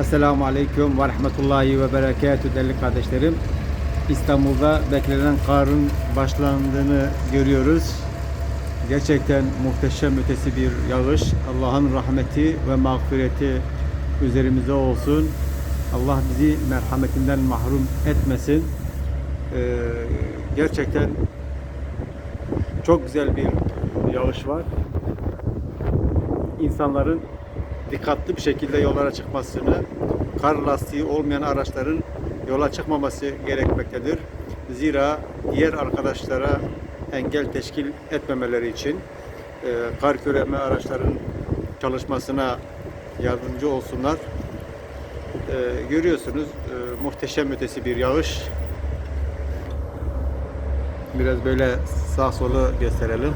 Esselamu Aleyküm ve Rahmetullahi ve Berekatü değerli kardeşlerim. İstanbul'da beklenen karın başlandığını görüyoruz. Gerçekten muhteşem ötesi bir yağış. Allah'ın rahmeti ve mağfireti üzerimize olsun. Allah bizi merhametinden mahrum etmesin. Ee, gerçekten çok güzel bir yağış var. İnsanların dikkatli bir şekilde yollara çıkmasını, kar lastiği olmayan araçların yola çıkmaması gerekmektedir. Zira diğer arkadaşlara engel teşkil etmemeleri için e, kar köreme araçların çalışmasına yardımcı olsunlar. E, görüyorsunuz e, muhteşem ötesi bir yağış. Biraz böyle sağ solu gösterelim.